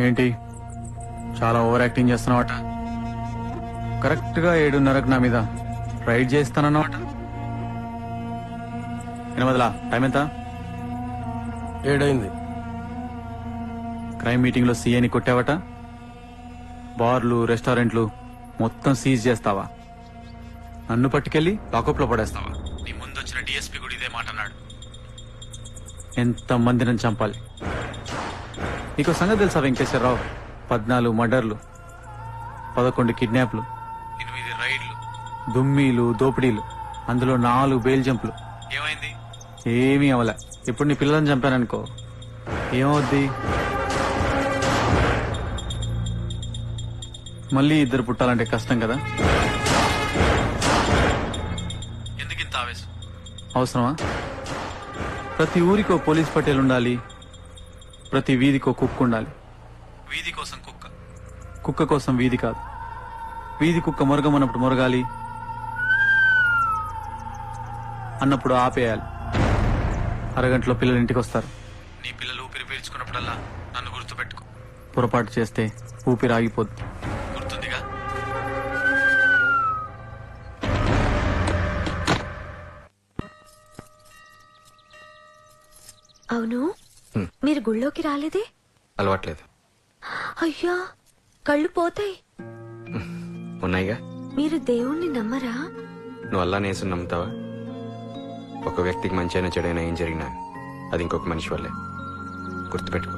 ఏంటి? చాలా over acting చేస్తున్నావట. కరెక్ట్గా ఏడున్నరకు నా మీద రైడ్ చేస్తానన్నమాట. ఎనమదలా టైం ఎంత? ఏడైంది. క్రైమ్ మీటింగ్లో సీఏని కొట్టావట? బార్లు రెస్టారెంట్లు మొత్తం సీజ్ చేస్తావా? నన్ను పట్టుకెళ్ళి లాకప్లో పడేస్తావా? నీ ముందు వచ్చిన డిఎస్పీ కూడా ఇదే మాట అన్నాడు. ఎంత మందిని చంపాలి? నీకు సంగతి తెలుసా వెంకటేశ్వరరావు? పద్నాలుగు మర్డర్లు పదకొండు కిడ్నాప్లు ఎనిమిది రైడ్లు దుమ్మీలు దోపిడీలు అందులో నాలుగు బెయిల్ జంపులు. ఏమైంది? ఏమీ అవలే. ఇప్పుడు నీ పిల్లల్ని చంపాననుకో. ఏమవుద్ది? మళ్ళీ ఇద్దరు పుట్టాలంటే కష్టం కదా? ఎందుకు ఇంత ఆవేశం? అవసరమా? ప్రతి ఊరికో పోలీస్ పటేల్ ఉండాలి ప్రతి వీధికో కుక్క ఉండాలి. వీధి కోసం కుక్క. కుక్క కోసం వీధి కాదు. వీధి కుక్క మొరగమన్నప్పుడు మొరగాలి అన్నప్పుడు ఆపేయాలి. అరగంటలో పిల్లలు ఇంటికి వస్తారు నీ పిల్లలు ఊపిరి పీల్చుకున్నప్పుడల్లా నన్ను గుర్తుపెట్టుకో. పొరపాటు చేస్తే ఊపిరి ఆగిపోద్ది. గుళ్ళోకి రాలేదే? అలవాట్లేదు. అయ్యా కళ్ళు పోతాయి. ఉన్నాయిగా? మీరు దేవుణ్ణి నమ్మరా? నువ్వు అల్లా నేసు నమ్ముతావా? ఒక వ్యక్తికి మంచి అయినా చెడైనా ఏం జరిగినా అది ఇంకొక మనిషి వల్లే. గుర్తుపెట్టుకో.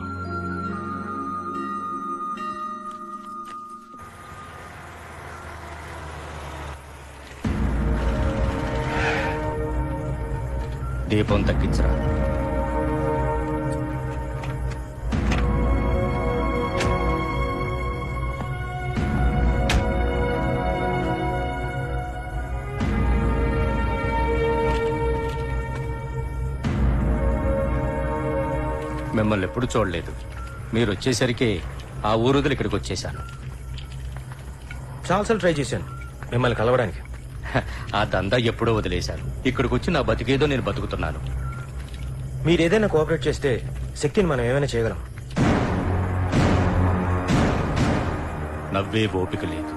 దీపం తగ్గించరా? మిమ్మల్ని ఎప్పుడు చూడలేదు. మీరు వచ్చేసరికి ఆ ఊరుదులు ఇక్కడికి వచ్చేసాను చాలాసార్లు ట్రై చేశాను. మిమ్మల్ని కలవడానికి. హ, ఆ దందా ఎప్పుడో వదిలేశాను ఇక్కడికి వచ్చి నా బతికేదో నేను బతుకుతున్నాను. మీరు ఏదైనా కోఆపరేట్ చేస్తే శక్తిని మనం ఏమైనా చేయగలం. నవ్వే ఓపిక లేదు.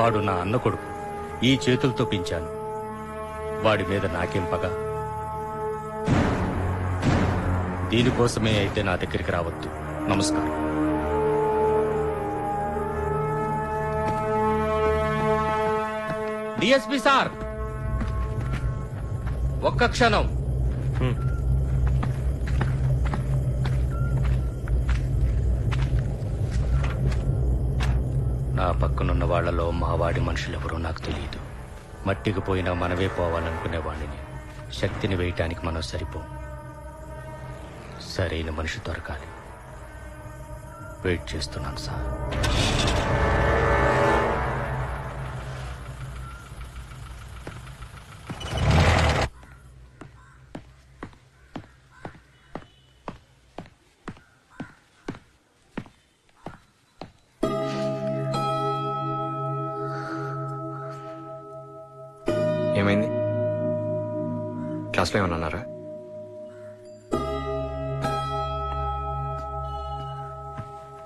వాడు నా అన్న కొడుకు. ఈ చేతులతో పెంచాను. వాడి మీద నాకేం పగ? దీనికోసమే అయితే నా దగ్గరికి రావద్దు. నమస్కారం. DSP sir! ఒక్క క్షణం. నా పక్కనున్న వాళ్ళలో మావాడి మనుషులెవరూ నాకు తెలియదు. మట్టికి పోయినా మనమే పోవాలనుకునేవాడిని శక్తిని వేయటానికి మనం సరిపోం. సరైన మనిషి దొరకాలి. వెయిట్ చేస్తున్నాను సార్. ఏమైంది? క్లాస్లో ఏమన్నా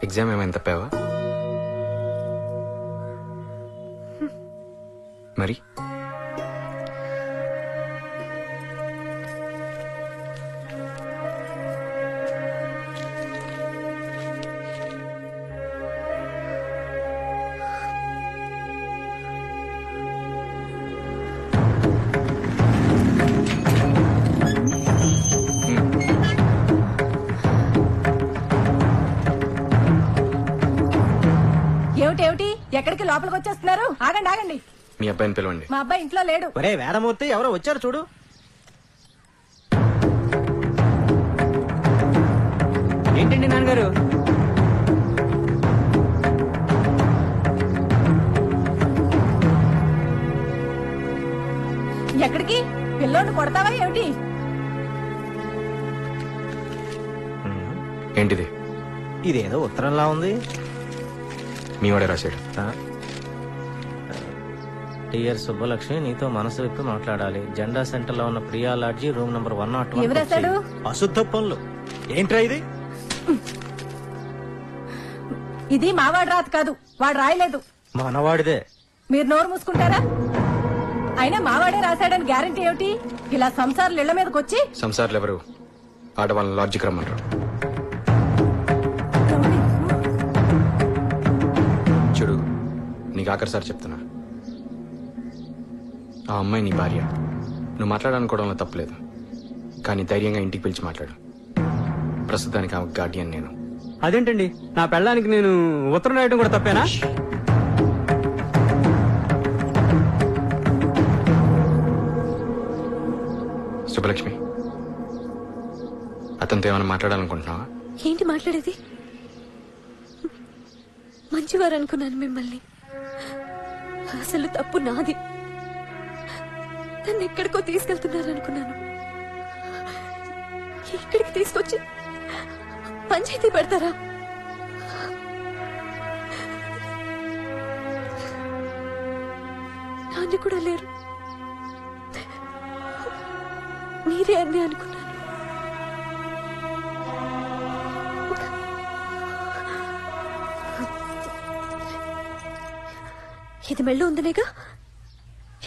ఎగ్జామ్ ఏమైనా తప్పావా? మరి? ఎక్కడికి లోపలికి వచ్చేస్తున్నారు? ఆగండి ఆగండి. మీ అబ్బాయిని పిలవండి. మా అబ్బాయి ఇంట్లో లేడు. ఒరే వేదమూర్తి ఎవరో వచ్చారు చూడు. ఏంటండి నాన్నగారు? ఎక్కడికి? పిల్లోని కొడతావా ఏమిటి? ఏంటిది? ఇదేదో ఉత్తరంలా ఉంది. మీ వాడే రాశాడు టియర్ సుబ్బలక్ష్మి నీతో మనసు విప్పి మాట్లాడాలి. జెండా సెంటర్లో ఉన్న Priya lodge room number one not అశుద్ధ పనులు. ఏంట్రా ఇది? ఇది మావాడు రాత కాదు వాడు రాయలేదు. మనవాడిదే. మీరు నోరు మూసుకుంటారా? అయినా మావాడే రాశాడని గ్యారంటీ ఏమిటి? ఇలా సంసారాలు ఇళ్ళ మీదకి వచ్చి సంసార్లు ఎవరు ఆడవాళ్ళని లాడ్జికి రమ్మంటారు నీకు ఆఖరిసారి చెప్తున్నా. ఆ అమ్మాయి నీ భార్య. నువ్వు మాట్లాడాలనుకోవడంలో తప్పులేదు. కానీ ధైర్యంగా ఇంటికి పిలిచి మాట్లాడు. ప్రస్తుతానికి ఆమె గార్డియన్ నేను. అదేంటండి? నా పెళ్ళానికి నేను ఉత్తరం రాయడం కూడా తప్పేనా? శుభలక్ష్మి అతనితో ఏమైనా మాట్లాడాలనుకుంటున్నావా? ఏంటి మాట్లాడేది? మంచివారు అనుకున్నాను మిమ్మల్ని. అసలు తప్పు నాది. నన్ను ఎక్కడికో తీసుకెళ్తున్నారు అనుకున్నాను ఇక్కడికి తీసుకొచ్చి పంచాయతీ పెడతారా? నాన్న కూడా లేరు. మీరే అన్నీ అనుకున్నాను ఇది మెళ్ళు ఉందనేగా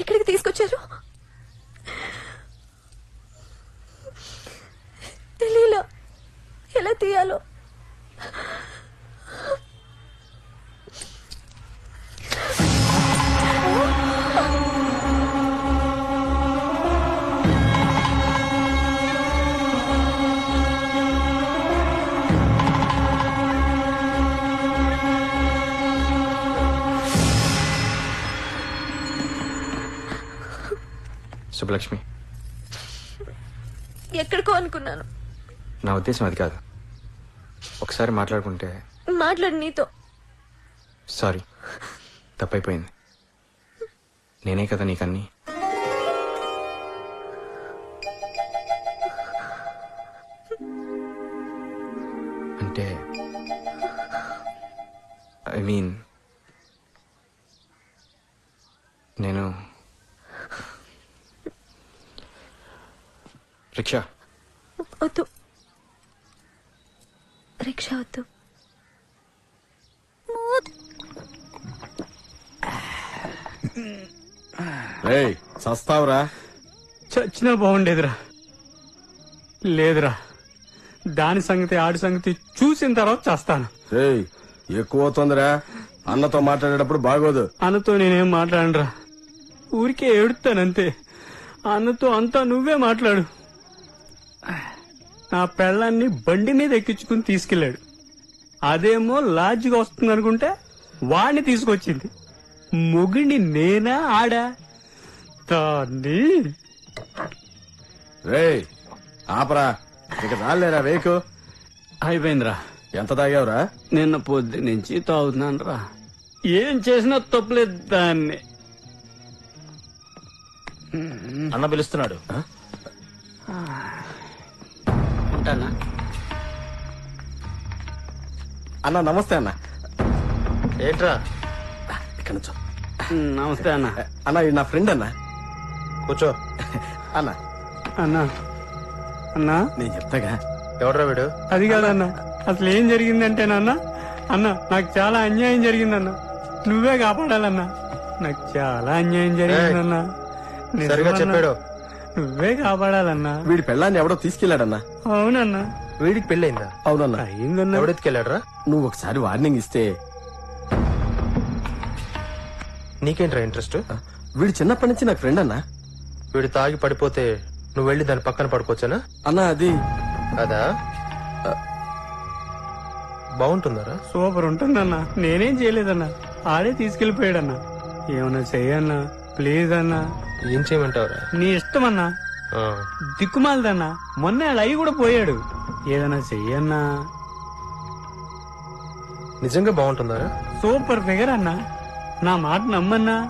ఎక్కడికి తీసుకొచ్చారు? శుభలక్ష్మి ఎక్కడికో అనుకున్నాను. నా ఉద్దేశం అది కాదు. ఒకసారి మాట్లాడుకుంటే మాట్లాడు నీతో. సారీ తప్పైపోయింది. నేనే కదా నీకన్నీ అంటే ఐ మీన్ నేను రిక్షా. వద్దు. రిక్షా వద్దు. రేయ్ సస్తావురా. చచ్చినా బాగుండేదిరా. లేదురా. దాని సంగతి ఆడి సంగతి చూసిన తర్వాత చేస్తాను. రేయ్ ఎక్కువ అవుతుందిరా. అన్నతో మాట్లాడేటప్పుడు బాగోదు. అన్నతో నేనేం మాట్లాడరా ఊరికే ఏడుతానంతే. అన్నతో అంతా నువ్వే మాట్లాడు. నా పెళ్ళాన్ని బండి మీద ఎక్కించుకుని తీసుకెళ్ళాడు. అదేమో లాడ్జిగా వస్తుంది అనుకుంటే వాడిని తీసుకొచ్చింది. మొగిని నేనా ఆడా? దాన్ని? ఆపరా. ఇక రాలేరా వేకు? అయిపోయిందిరా. ఎంత తాగావురా? నిన్న పొద్దు నుంచి తాగుతున్నాను రా ఏం చేసినా తప్పులేదు దాన్ని. అన్న పిలుస్తున్నాడు. ఉంటానా అన్న నమస్తే అన్న. ఏంట్రా? ఇక్కడ నుంచో. నమస్తే అన్న. అన్న ఇది నా ఫ్రెండ్ అన్న. కూర్చో. అన్న. అన్నా. అన్నా. నేను చెప్తాగా? ఎవడ్రా వీడు? అది కాదన్న అసలు ఏం జరిగిందంటే నాన్న అన్న నాకు చాలా అన్యాయం జరిగిందన్న. నువ్వే కాపాడాలన్నా. నాకు చాలా అన్యాయం జరిగిందన్నా. సరిగా చెప్పాడు. నువ్వే కాపాడాలన్నా. వీడి పెళ్ళాన్ని ఎవడో తీసుకెళ్ళాడన్నా అవునన్నా. వీడికి పెళ్ళయిందా? అవునన్నా. అయిందన్నా. ఎవడెత్తుకెళ్ళాడ్రా? నువ్వు ఒకసారి వార్నింగ్ ఇస్తే. నీకేంట్రా ఇంట్రెస్ట్? వీడు చిన్నప్పటి నుంచి నాకు ఫ్రెండ్ అన్నా. వీడు తాగి పడిపోతే నువ్వు వెళ్ళి దాని పక్కన పడుకోవచ్చానా? అన్న అది. అదా బాగుంటుందారా? సూపర్ ఉంటుందన్నా. నేనేం చేయలేదన్నా. ఆడే తీసుకెళ్ళిపోయాడన్నా ఏమన్నా చెయ్యన్నా? ప్లీజ్ అన్నా. ఏం చేయమంటావురా? నీ ఇష్టం అన్నా ఆ, దిక్కుమాలదన్నా? మొన్న అయ్యి కూడా పోయాడు. ఏదన్నా చెయ్యన్నా? నిజంగా బాగుంటుందారా సూపర్ ఫిగర్ అన్నా. నా మాట నమ్మన్నా?